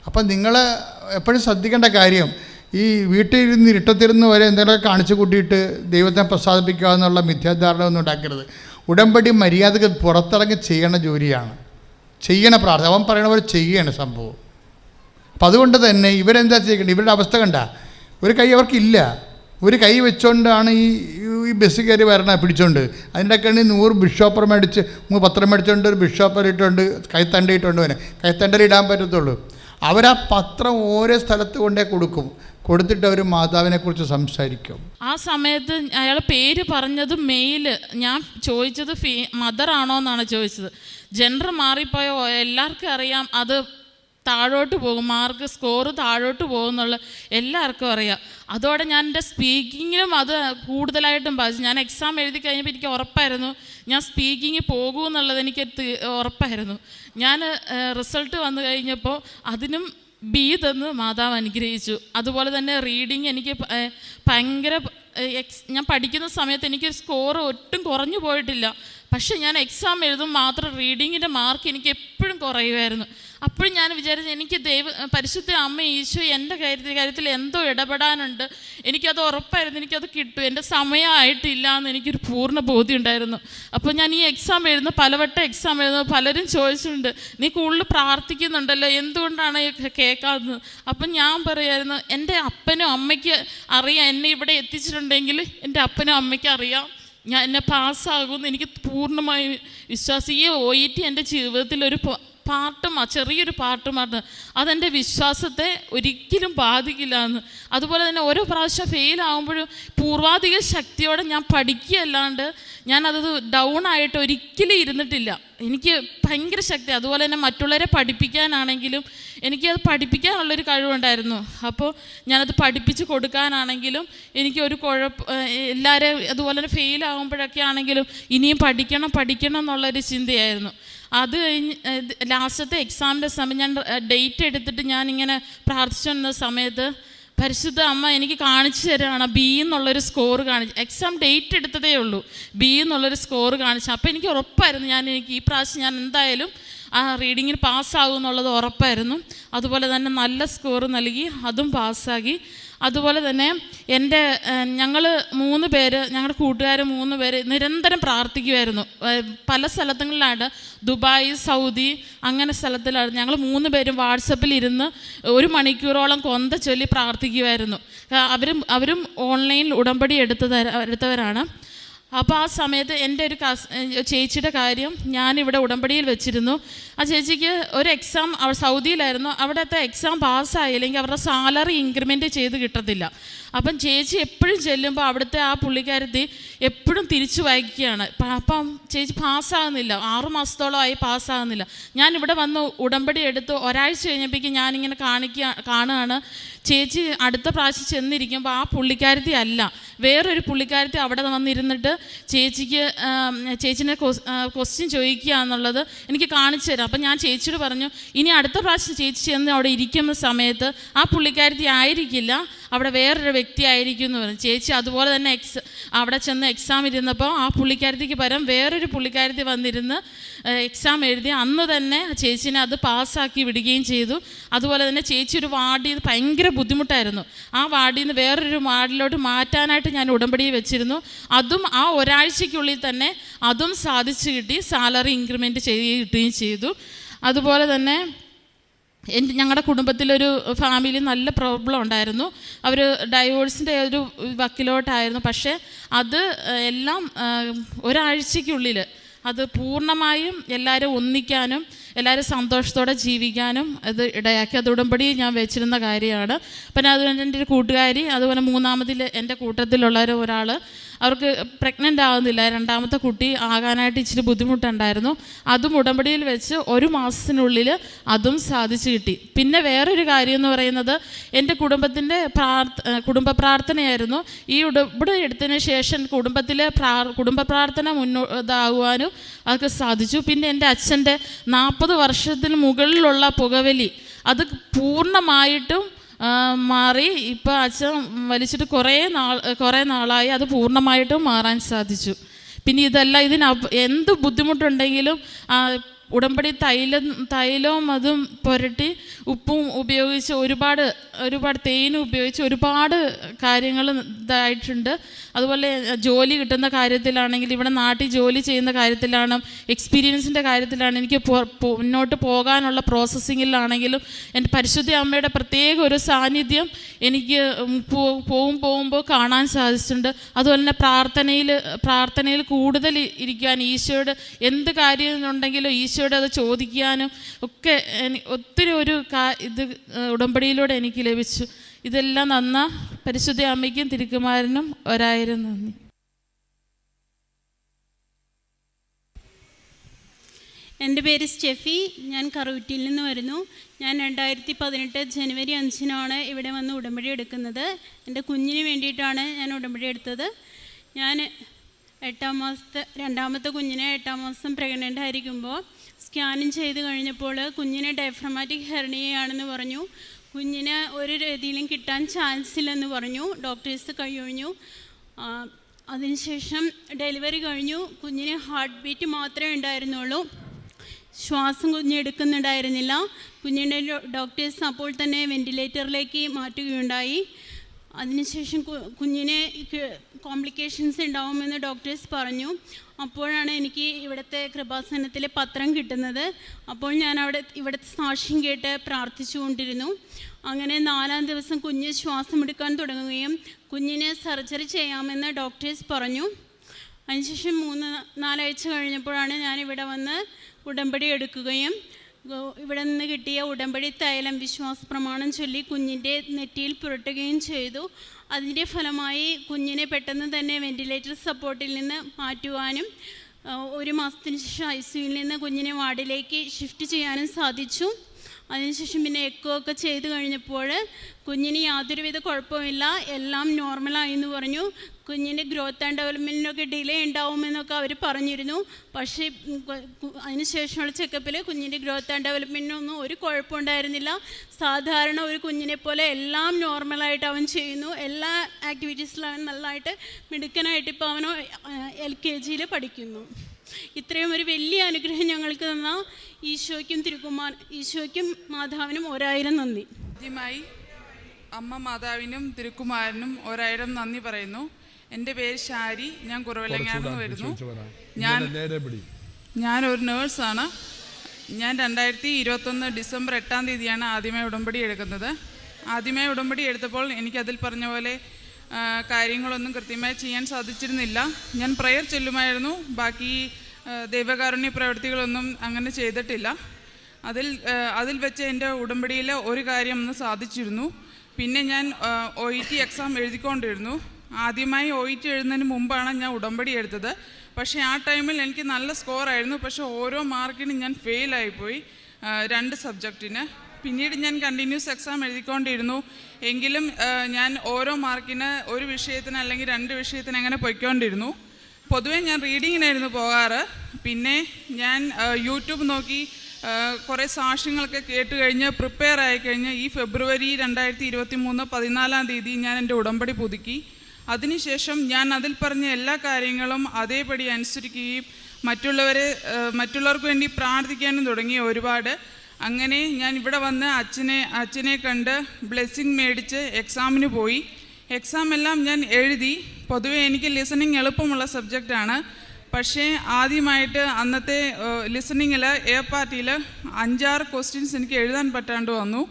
അപ്പം നിങ്ങൾ എപ്പോഴും ശ്രദ്ധിക്കേണ്ട കാര്യം ഈ വീട്ടിൽ ഇരുന്ന് വരെ എന്തെങ്കിലുമൊക്കെ കാണിച്ചു കൂട്ടിയിട്ട് ദൈവത്തെ പ്രസാദിപ്പിക്കുക എന്നുള്ള മിഥ്യാധാരണ ഒന്നും ഉണ്ടാക്കരുത്. ഉടമ്പടി മര്യാദയ്ക്ക് പുറത്തിറങ്ങി ചെയ്യണ ജോലിയാണ്. ചെയ്യണ പ്രാർത്ഥന. അവൻ പറയണ പോലെ ചെയ്യണ സംഭവം. അപ്പം അതുകൊണ്ട് തന്നെ ഇവരെന്താ ചെയ്യേണ്ടത്? ഇവരുടെ അവസ്ഥ കണ്ട? ഒരു കൈ അവർക്കില്ല. ഒരു കൈ വെച്ചുകൊണ്ടാണ് ഈ ഈ ബസ് കയറി വരണ പിടിച്ചോണ്ട്. അതിന്റെ ഒക്കെ നൂറ് ബിഷോപ്പർ മേടിച്ച് നൂറ് പത്രം മേടിച്ചുകൊണ്ട് ഒരു ബിഷോപ്പർ ഇട്ടുകൊണ്ട് കൈത്തണ്ട ഇട്ടുകൊണ്ട് വരെ കൈത്തണ്ടയിൽ ഇടാൻ പറ്റത്തുള്ളൂ. അവരാ പത്രം ഓരോ സ്ഥലത്ത് കൊണ്ടേ കൊടുക്കും. കൊടുത്തിട്ട് അവർ മാതാവിനെ കുറിച്ച് സംസാരിക്കും. ആ സമയത്ത് അയാൾ പേര് പറഞ്ഞത് മെയിൽ ഞാൻ ചോദിച്ചത് ഫീ മദർ ആണോ എന്നാണ് ചോദിച്ചത്. ജെൻഡർ മാറിപ്പോയോ എല്ലാവർക്കും അറിയാം അത് താഴോട്ട് പോകും മാർക്ക് സ്കോർ താഴോട്ട് പോകുന്നുള്ള എല്ലാവർക്കും അറിയാം. അതോടെ ഞാൻ എന്റെ സ്പീക്കിങ്ങിലും അത് കൂടുതലായിട്ടും ബാധിച്ചു. ഞാൻ എക്സാം എഴുതി കഴിഞ്ഞപ്പോൾ എനിക്ക് ഉറപ്പായിരുന്നു ഞാൻ സ്പീക്കിങ് പോകൂ എന്നുള്ളത് എനിക്ക് ഉറപ്പായിരുന്നു. ഞാൻ റിസൾട്ട് വന്നു കഴിഞ്ഞപ്പോൾ അതിനും ബി തന്ന് മാതാവ് അനുഗ്രഹിച്ചു. അതുപോലെ തന്നെ റീഡിങ് എനിക്ക് ഭയങ്കര ഞാൻ പഠിക്കുന്ന സമയത്ത് എനിക്ക് സ്കോർ ഒട്ടും കുറഞ്ഞു പോയിട്ടില്ല. പക്ഷെ ഞാൻ എക്സാം എഴുതും മാത്രം റീഡിങ്ങിന്റെ മാർക്ക് എനിക്ക് എപ്പോഴും കുറയുമായിരുന്നു. അപ്പോഴും ഞാൻ വിചാരിച്ചു എനിക്ക് ദൈവ പരിശുദ്ധ അമ്മ ഈശോ എന്റെ കാര്യത്തിൽ കാര്യത്തിൽ എന്തോ ഇടപെടാനുണ്ട്. എനിക്കത് ഉറപ്പായിരുന്നു എനിക്കത് കിട്ടും. എന്റെ സമയമായിട്ടില്ല എന്ന് എനിക്കൊരു പൂർണ ബോധ്യം ഉണ്ടായിരുന്നു അപ്പോൾ ഞാൻ ഈ എക്സാം എഴുതുന്നു പലവട്ടം എക്സാം എഴുതുന്നു പലരും ചോദിച്ചിട്ടുണ്ട് നീ കൂടുതൽ പ്രാർത്ഥിക്കുന്നുണ്ടല്ലോ എന്തുകൊണ്ടാണ് കേൾക്കാതെ അപ്പം ഞാൻ പറയായിരുന്നു എന്റെ അപ്പനും അമ്മയ്ക്ക് അറിയാം എന്നെ ഇവിടെ എത്തിച്ചിട്ടുണ്ടെങ്കിൽ എന്റെ അപ്പനും അമ്മയ്ക്ക് അറിയാം. ഞാൻ എന്നെ പാസ്സാകുമെന്ന് എനിക്ക് പൂർണമായി വിശ്വാസം. ഈ ഒ ഇ ടി എന്റെ ജീവിതത്തിൽ ഒരു പ- ആ ചെറിയൊരു പാർട്ടുമാണ് അതെന്റെ വിശ്വാസത്തെ ഒരിക്കലും ബാധിക്കില്ല എന്ന് അതുപോലെ തന്നെ ഓരോ പ്രാവശ്യം ഫെയിൽ ആകുമ്പോഴും പൂർവാധിക ശക്തിയോടെ ഞാൻ പഠിക്കുകയല്ലാണ്ട് ഞാനത് ഡൗൺ ആയിട്ട് ഒരിക്കലും ഇരുന്നിട്ടില്ല. എനിക്ക് ഭയങ്കര ശക്തി അതുപോലെ തന്നെ മറ്റുള്ളവരെ പഠിപ്പിക്കാനാണെങ്കിലും എനിക്കത് പഠിപ്പിക്കാനുള്ളൊരു കഴിവുണ്ടായിരുന്നു. അപ്പോൾ ഞാനത് പഠിപ്പിച്ച് കൊടുക്കാനാണെങ്കിലും എനിക്ക് ഒരു കുഴപ്പ എല്ലാവരെയും അതുപോലെ തന്നെ ഫെയിലാകുമ്പോഴൊക്കെ ആണെങ്കിലും ഇനിയും പഠിക്കണം പഠിക്കണം എന്നുള്ളൊരു ചിന്തയായിരുന്നു. അത് കഴിഞ്ഞ് ലാസ്റ്റത്തെ എക്സാമിന്റെ സമയം ഞാൻ ഡേറ്റ് എടുത്തിട്ട് ഞാനിങ്ങനെ പ്രാർത്ഥിച്ചിരുന്ന സമയത്ത് പരിശുദ്ധ അമ്മ എനിക്ക് കാണിച്ചു തരാണ് ബി എന്നുള്ളൊരു സ്കോർ കാണിച്ചു. എക്സാം ഡേറ്റ് എടുത്തതേ ഉള്ളൂ. ബി എന്നുള്ളൊരു സ്കോർ കാണിച്ചു. അപ്പോൾ എനിക്ക് ഉറപ്പായിരുന്നു ഞാൻ എനിക്ക് ഈ പ്രാവശ്യം ഞാൻ എന്തായാലും ആ റീഡിങ്ങിന് പാസ്സാകും എന്നുള്ളത് ഉറപ്പായിരുന്നു. അതുപോലെ തന്നെ നല്ല സ്കോർ നൽകി അതും പാസ്സാക്കി അതുപോലെ തന്നെ എന്റെ ഞങ്ങൾ മൂന്ന് പേര് ഞങ്ങളുടെ കൂട്ടുകാർ മൂന്ന് പേര് നിരന്തരം പ്രാർത്ഥിക്കുമായിരുന്നു പല സ്ഥലത്തുകളിലാണ് ദുബായ് സൗദി അങ്ങനെ സ്ഥലത്തിലാണ് ഞങ്ങൾ മൂന്ന് പേരും വാട്സപ്പിൽ ഇരുന്ന് ഒരു മണിക്കൂറോളം കൊന്ത ചൊല്ലി പ്രാർത്ഥിക്കുമായിരുന്നു അവരും അവരും ഓൺലൈനിൽ ഉടമ്പടി എടുത്ത എടുത്തവരാണ്. അപ്പോൾ ആ സമയത്ത് എന്റെ ഒരു കസ് ചേച്ചിയുടെ കാര്യം ഞാനിവിടെ ഉടമ്പടിയിൽ വെച്ചിരുന്നു. ആ ചേച്ചിക്ക് ഒരു എക്സാം സൗദിയിലായിരുന്നു. അവിടുത്തെ എക്സാം പാസ്സായില്ലെങ്കിൽ അവരുടെ സാലറി ഇൻക്രിമെന്റ് ചെയ്ത് കിട്ടത്തില്ല. അപ്പം ചേച്ചി എപ്പോഴും ചെല്ലുമ്പോൾ അവിടുത്തെ ആ പുള്ളിക്കാരത്തി എപ്പോഴും തിരിച്ചു വായിക്കുകയാണ്. അപ്പം ചേച്ചി പാസ്സാകുന്നില്ല. ആറു മാസത്തോളമായി പാസ്സാകുന്നില്ല. ഞാൻ ഇവിടെ വന്ന് ഉടമ്പടി എടുത്ത് ഒരാഴ്ച കഴിഞ്ഞപ്പോഴേക്കും ഞാനിങ്ങനെ കാണിക്കുക കാണുകയാണ്. ചേച്ചി അടുത്ത പ്രാവശ്യം ചെന്നിരിക്കുമ്പോൾ ആ പുള്ളിക്കാരത്തി അല്ല. വേറൊരു പുള്ളിക്കാരത്തി അവിടെ വന്നിരുന്നിട്ട് ചേച്ചിക്ക് ചേച്ചിനെ ക്വസ്റ്റ്യൻ ചോദിക്കുക എന്നുള്ളത് എനിക്ക് കാണിച്ചു തരാം. അപ്പം ഞാൻ ചേച്ചിയോട് പറഞ്ഞു ഇനി അടുത്ത പ്രാവശ്യം ചേച്ചി ചെന്ന് അവിടെ ഇരിക്കുന്ന സമയത്ത് ആ പുള്ളിക്കാരത്തി ആയിരിക്കില്ല. അവിടെ വേറൊരു വ്യക്തി ആയിരിക്കും എന്ന് പറഞ്ഞു ചേച്ചി അതുപോലെ തന്നെ എക്സ് അവിടെ ചെന്ന് എക്സാം ഇരുന്നപ്പോൾ ആ പുള്ളിക്കാരത്തിക്ക് പരം വേറൊരു പുള്ളിക്കാരത്തി വന്നിരുന്ന് എക്സാം എഴുതി അന്ന് തന്നെ ചേച്ചീനെ അത് പാസ്സാക്കി വിടുകയും ചെയ്തു. അതുപോലെ തന്നെ ചേച്ചി ഒരു വാർഡിൽ നിന്ന് ഭയങ്കര ബുദ്ധിമുട്ടായിരുന്നു. ആ വാർഡിൽ നിന്ന് വേറൊരു വാർഡിലോട്ട് മാറ്റാനായിട്ട് ഞാൻ ഉടമ്പടി വെച്ചിരുന്നു. അതും ആ ഒരാഴ്ചയ്ക്കുള്ളിൽ തന്നെ അതും സാധിച്ചു കിട്ടി സാലറി ഇൻക്രിമെന്റ് ചെയ്യുകയും കിട്ടുകയും ചെയ്തു. അതുപോലെ തന്നെ എന്റെ ഞങ്ങളുടെ കുടുംബത്തിലൊരു ഫാമിലി നല്ല പ്രോബ്ലം ഉണ്ടായിരുന്നു. അവർ ഡൈവോഴ്സിന്റെ ഒരു വക്കിലോട്ടായിരുന്നു. പക്ഷേ അത് എല്ലാം ഒരാഴ്ചയ്ക്കുള്ളിൽ അത് പൂർണമായും എല്ലാവരും ഒന്നിക്കാനും എല്ലാവരും സന്തോഷത്തോടെ ജീവിക്കാനും അത് ഇടയാക്കി. അത് ഉടമ്പടി ഞാൻ വെച്ചിരുന്ന കാര്യമാണ്. പിന്നെ അതുകൊണ്ട് എന്റെ ഒരു കൂട്ടുകാരി അതുപോലെ മൂന്നാമതിൽ എന്റെ കൂട്ടത്തിലുള്ള ഒരാൾ അവർക്ക് പ്രഗ്നന്റ് ആകുന്നില്ല രണ്ടാമത്തെ കുട്ടി ആകാനായിട്ട് ഇച്ചിരി ബുദ്ധിമുട്ടുണ്ടായിരുന്നു. അതും ഉടമ്പടിയിൽ വെച്ച് ഒരു മാസത്തിനുള്ളിൽ അതും സാധിച്ചു കിട്ടി. പിന്നെ വേറൊരു കാര്യം എന്ന് പറയുന്നത് എന്റെ കുടുംബത്തിന്റെ പ്രാർത്ഥ കുടുംബ പ്രാർത്ഥനയായിരുന്നു. ഈ ഉടമ്പടി എടുത്തതിന് ശേഷം കുടുംബത്തിലെ പ്രാർ കുടുംബ പ്രാർത്ഥന മുന്നോ ഇതാകുവാനും അതൊക്കെ സാധിച്ചു. പിന്നെ എന്റെ അച്ഛന്റെ നാൽപ്പത് വർഷത്തിന് മുകളിലുള്ള പുകവലി അത് പൂർണമായിട്ടും മാറി. ഇപ്പം അച്ഛൻ വലിച്ചിട്ട് കുറേ നാൾ കുറേ നാളായി അത് പൂർണമായിട്ടും മാറാൻ സാധിച്ചു. പിന്നെ ഇതല്ല ഇതിന് എന്ത് ബുദ്ധിമുട്ടുണ്ടെങ്കിലും ഉടമ്പടി തൈലം തൈലവും അതും പുരട്ടി ഉപ്പും ഉപയോഗിച്ച് ഒരുപാട് ഒരുപാട് തേനും ഉപയോഗിച്ച് ഒരുപാട് കാര്യങ്ങൾ ഇതായിട്ടുണ്ട്. അതുപോലെ ജോലി കിട്ടുന്ന കാര്യത്തിലാണെങ്കിൽ ഇവിടെ നാട്ടിൽ ജോലി ചെയ്യുന്ന കാര്യത്തിലാണ് എക്സ്പീരിയൻസിന്റെ കാര്യത്തിലാണ് എനിക്ക് മുന്നോട്ട് പോകാനുള്ള പ്രോസസ്സിങ്ങിലാണെങ്കിലും എന്റെ പരിശുദ്ധ അമ്മയുടെ പ്രത്യേക ഒരു സാന്നിധ്യം എനിക്ക് പോവും പോകും പോകുമ്പോൾ കാണാൻ സാധിച്ചിട്ടുണ്ട്. അതുപോലെ തന്നെ പ്രാർത്ഥനയിൽ പ്രാർത്ഥനയിൽ കൂടുതൽ ഇരിക്കാൻ ഈശോയുടെ എന്ത് കാര്യം ഉണ്ടെങ്കിലും ഈശോയുടെ അത് ചോദിക്കാനും ഒക്കെ ഒത്തിരി ഒരു ഇത് ഉടമ്പടിയിലൂടെ എനിക്ക് ലഭിച്ചു. ഇതെല്ലാം നന്ന പരിശുദ്ധ അമ്മയ്ക്കും തിരുക്കുമാരനും ഒരായിരം നന്ദി. എന്റെ പേര് സ്റ്റെഫി. ഞാൻ കറൂറ്റിൽ നിന്ന് വരുന്നു. ഞാൻ രണ്ടായിരത്തി പതിനെട്ട് ജനുവരി അഞ്ചിനാണ് ഇവിടെ വന്ന് ഉടമ്പടി എടുക്കുന്നത്. എന്റെ കുഞ്ഞിന് വേണ്ടിയിട്ടാണ് ഞാൻ ഉടമ്പടി എടുത്തത്. ഞാൻ എട്ടാം മാസത്തെ രണ്ടാമത്തെ കുഞ്ഞിനെ എട്ടാം മാസം പ്രഗ്നന്റ് ആയിരിക്കുമ്പോൾ സ്കാനിങ് ചെയ്ത് കഴിഞ്ഞപ്പോൾ കുഞ്ഞിന് ഡയഫ്രമാറ്റിക് ഹെർണിയയാണെന്ന് പറഞ്ഞു. കുഞ്ഞിന് ഒരു രീതിയിലും കിട്ടാൻ ചാൻസ് ഇല്ലെന്ന് പറഞ്ഞു. ഡോക്ടേഴ്സ് കഴിഞ്ഞു അതിനുശേഷം ഡെലിവറി കഴിഞ്ഞു. കുഞ്ഞിന് ഹാർട്ട് ബീറ്റ് മാത്രമേ ഉണ്ടായിരുന്നുള്ളൂ. ശ്വാസം കുഞ്ഞ് എടുക്കുന്നുണ്ടായിരുന്നില്ല. കുഞ്ഞിന്റെ ഡോക്ടേഴ്സ് അപ്പോൾ തന്നെ വെന്റിലേറ്ററിലേക്ക് മാറ്റുകയുണ്ടായി. അതിനുശേഷം കുഞ്ഞിന് കോംപ്ലിക്കേഷൻസ് ഉണ്ടാവുമെന്ന് ഡോക്ടേഴ്സ് പറഞ്ഞു. അപ്പോഴാണ് എനിക്ക് ഇവിടുത്തെ കൃപാസനത്തിലെ പത്രം കിട്ടുന്നത്. അപ്പോൾ ഞാൻ അവിടെ ഇവിടുത്തെ സാക്ഷ്യം കേട്ട് പ്രാർത്ഥിച്ചുകൊണ്ടിരുന്നു അങ്ങനെ നാലാം ദിവസം കുഞ്ഞ് ശ്വാസമെടുക്കാൻ തുടങ്ങുകയും കുഞ്ഞിന് സർജറി ചെയ്യാമെന്ന് ഡോക്ടേഴ്സ് പറഞ്ഞു. അതിനുശേഷം മൂന്ന് നാലാഴ്ച കഴിഞ്ഞപ്പോഴാണ് ഞാൻ ഇവിടെ വന്ന് ഉടമ്പടി എടുക്കുകയും ഇവിടെ നിന്ന് കിട്ടിയ ഉടമ്പടി തൈലം വിശ്വാസ പ്രമാണം ചൊല്ലി കുഞ്ഞിന്റെ നെറ്റിയിൽ പുരട്ടുകയും ചെയ്തു. അതിന്റെ ഫലമായി കുഞ്ഞിനെ പെട്ടെന്ന് തന്നെ വെന്റിലേറ്റർ സപ്പോർട്ടിൽ നിന്ന് മാറ്റുവാനും ഒരു മാസത്തിന് ശേഷം ഐ സിയുയിൽ നിന്ന് കുഞ്ഞിനെ വാർഡിലേക്ക് ഷിഫ്റ്റ് ചെയ്യാനും സാധിച്ചു. അതിനുശേഷം പിന്നെ എക്കോ ഒക്കെ ചെയ്ത് കഴിഞ്ഞപ്പോൾ കുഞ്ഞിന് യാതൊരുവിധ കുഴപ്പമില്ല എല്ലാം നോർമലായി എന്ന് പറഞ്ഞു. കുഞ്ഞിന്റെ ഗ്രോത്ത് ആൻഡ് ഡെവലപ്മെന്റിനൊക്കെ ഡിലേ ഉണ്ടാവുമെന്നൊക്കെ അവർ പറഞ്ഞിരുന്നു. പക്ഷേ അതിനുശേഷമുള്ള ചെക്കപ്പിൽ കുഞ്ഞിന്റെ ഗ്രോത്ത് ആൻഡ് ഡെവലപ്മെന്റിനൊന്നും ഒരു കുഴപ്പമുണ്ടായിരുന്നില്ല. സാധാരണ ഒരു കുഞ്ഞിനെ പോലെ എല്ലാം നോർമലായിട്ട് അവൻ ചെയ്യുന്നു. എല്ലാ ആക്ടിവിറ്റീസിലും അവൻ നല്ലതായിട്ട് മിടുക്കനായിട്ട് ഇപ്പോൾ അവനോ എൽ കെ ജിയിൽ പഠിക്കുന്നു. ഇത്രയും ഒരു വലിയ അനുഗ്രഹം ഞങ്ങൾക്ക് തന്ന ഈശോയ്ക്കും തിരുക്കുമാർ ഈശോയ്ക്കും മാതാവിനും ഒരായിരം നന്ദി. ആദ്യമായി അമ്മ മാതാവിനും തിരുക്കുമാരനും ഒരായിരം നന്ദി പറയുന്നു. എന്റെ പേര് ഷാരി. ഞാൻ കുറവിലങ്ങാട് വരുന്നു. ഞാൻ ഞാൻ ഒരു നേഴ്സാണ്. ഞാൻ രണ്ടായിരത്തി ഇരുപത്തൊന്ന് ഡിസംബർ എട്ടാം തീയതിയാണ് ആദ്യമായി ഉടമ്പടി എടുക്കുന്നത്. ആദ്യമായി ഉടമ്പടി എടുത്തപ്പോൾ എനിക്ക് അതിൽ പറഞ്ഞ പോലെ കാര്യങ്ങളൊന്നും കൃത്യമായി ചെയ്യാൻ സാധിച്ചിരുന്നില്ല. ഞാൻ പ്രയർ ചൊല്ലുമായിരുന്നു. ബാക്കി ദൈവകാരുണ്യ പ്രവൃത്തികളൊന്നും അങ്ങനെ ചെയ്തിട്ടില്ല. അതിൽ അതിൽ വെച്ച് എന്റെ ഉടമ്പടിയിൽ ഒരു കാര്യം ഒന്ന് സാധിച്ചിരുന്നു. പിന്നെ ഞാൻ ഒ ഇ ടി എക്സാം എഴുതിക്കൊണ്ടിരുന്നു. ആദ്യമായി ഓയിറ്റ് ടി എഴുതുന്നതിന് മുമ്പാണ് ഞാൻ ഉടമ്പടി എടുത്തത്. പക്ഷേ ആ ടൈമിൽ എനിക്ക് നല്ല സ്കോറായിരുന്നു പക്ഷേ ഓരോ മാർക്കിനും ഞാൻ ഫെയിലായിപ്പോയി രണ്ട് സബ്ജക്റ്റിന് പിന്നീട് ഞാൻ കണ്ടിന്യൂസ് എക്സാം എഴുതിക്കൊണ്ടിരുന്നു. എങ്കിലും ഞാൻ ഓരോ മാർക്കിന് ഒരു വിഷയത്തിന് അല്ലെങ്കിൽ രണ്ട് വിഷയത്തിന് അങ്ങനെ പൊയ്ക്കൊണ്ടിരുന്നു. പൊതുവേ ഞാൻ റീഡിങ്ങിനായിരുന്നു പോകാറ്. പിന്നെ ഞാൻ യൂട്യൂബ് നോക്കി കുറേ സാക്ഷ്യങ്ങളൊക്കെ കേട്ട് കഴിഞ്ഞ് പ്രിപ്പയർ ആയി കഴിഞ്ഞ് ഈ ഫെബ്രുവരി രണ്ടായിരത്തി ഇരുപത്തി മൂന്ന് പതിനാലാം തീയതി ഞാൻ എന്റെ ഉടമ്പടി പുതുക്കി. അതിനുശേഷം ഞാൻ അതിൽ പറഞ്ഞ എല്ലാ കാര്യങ്ങളും അതേപടി അനുസരിക്കുകയും മറ്റുള്ളവരെ മറ്റുള്ളവർക്ക് വേണ്ടി പ്രാർത്ഥിക്കാനും തുടങ്ങി ഒരുപാട്. അങ്ങനെ ഞാൻ ഇവിടെ വന്ന് അച്ഛനെ അച്ഛനെ കണ്ട് ബ്ലെസ്സിങ് മേടിച്ച് എക്സാമിന് പോയി. എക്സാം എല്ലാം ഞാൻ എഴുതി. പൊതുവേ എനിക്ക് ലിസണിങ് എളുപ്പമുള്ള സബ്ജക്റ്റാണ്. പക്ഷേ ആദ്യമായിട്ട് അന്നത്തെ ലിസണിങ്ങിൽ എ പാർട്ടിയിൽ അഞ്ചാറ് ക്വസ്റ്റ്യൻസ് എനിക്ക് എഴുതാൻ പറ്റാണ്ട് വന്നു.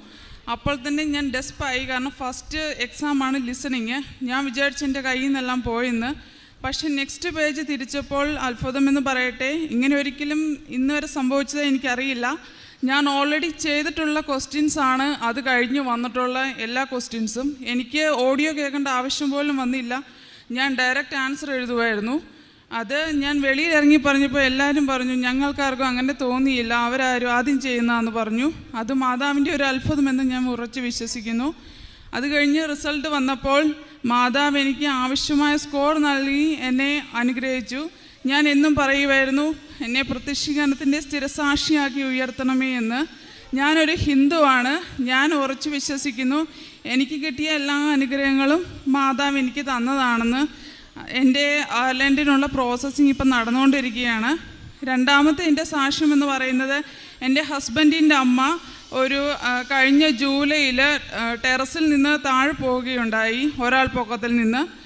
അപ്പോൾ തന്നെ ഞാൻ ഡെസ്പായി കാരണം ഫസ്റ്റ് എക്സാമാണ് ലിസണിങ് ഞാൻ വിചാരിച്ചു എന്റെ കയ്യിൽ നിന്നെല്ലാം പോയെന്ന്. പക്ഷെ നെക്സ്റ്റ് പേജ് തിരിച്ചപ്പോൾ അത്ഭുതം എന്ന് പറയട്ടെ ഇങ്ങനെ ഒരിക്കലും ഇന്ന് വരെ സംഭവിച്ചത് എനിക്കറിയില്ല. ഞാൻ ഓൾറെഡി ചെയ്തിട്ടുള്ള ക്വസ്റ്റ്യൻസ് ആണ് അത് കഴിഞ്ഞ് വന്നിട്ടുള്ള എല്ലാ ക്വസ്റ്റ്യൻസും എനിക്ക് ഓഡിയോ കേൾക്കേണ്ട ആവശ്യം പോലും വന്നില്ല. ഞാൻ ഡയറക്റ്റ് ആൻസർ എഴുതുമായിരുന്നു അത് ഞാൻ വെളിയിൽ ഇറങ്ങി പറഞ്ഞപ്പോൾ എല്ലാവരും പറഞ്ഞു ഞങ്ങൾക്കാർക്കും അങ്ങനെ തോന്നിയില്ല. അവരാരും ആദ്യം ചെയ്യുന്നതെന്ന് പറഞ്ഞു. അത് മാതാവിന്റെ ഒരു അത്ഭുതമെന്ന് ഞാൻ ഉറച്ച് വിശ്വസിക്കുന്നു. അത് കഴിഞ്ഞ് റിസൾട്ട് വന്നപ്പോൾ മാതാവ് എനിക്ക് ആവശ്യമായ സ്കോർ നൽകി എന്നെ അനുഗ്രഹിച്ചു. ഞാൻ എന്നും പറയുമായിരുന്നു എന്നെ പ്രത്യക്ഷീകരണത്തിന്റെ സ്ഥിരസാക്ഷിയാക്കി ഉയർത്തണമേ എന്ന്. ഞാനൊരു ഹിന്ദുവാണ്. ഞാൻ ഉറച്ചു വിശ്വസിക്കുന്നു. എനിക്ക് കിട്ടിയ എല്ലാ അനുഗ്രഹങ്ങളും മാതാവ് എനിക്ക് തന്നതാണെന്ന്. എന്റെ അയർലൻഡിനുള്ള പ്രോസസ്സിങ് ഇപ്പം നടന്നുകൊണ്ടിരിക്കുകയാണ്. രണ്ടാമത്തെ എന്റെ സാക്ഷ്യം എന്ന് പറയുന്നത് എന്റെ ഹസ്ബൻഡിന്റെ അമ്മ ഒരു കഴിഞ്ഞ ജൂലൈയിൽ ടെറസിൽ നിന്ന് താഴെ പോവുകയുണ്ടായി ഒരാൾ പൊക്കത്തിൽ നിന്ന്.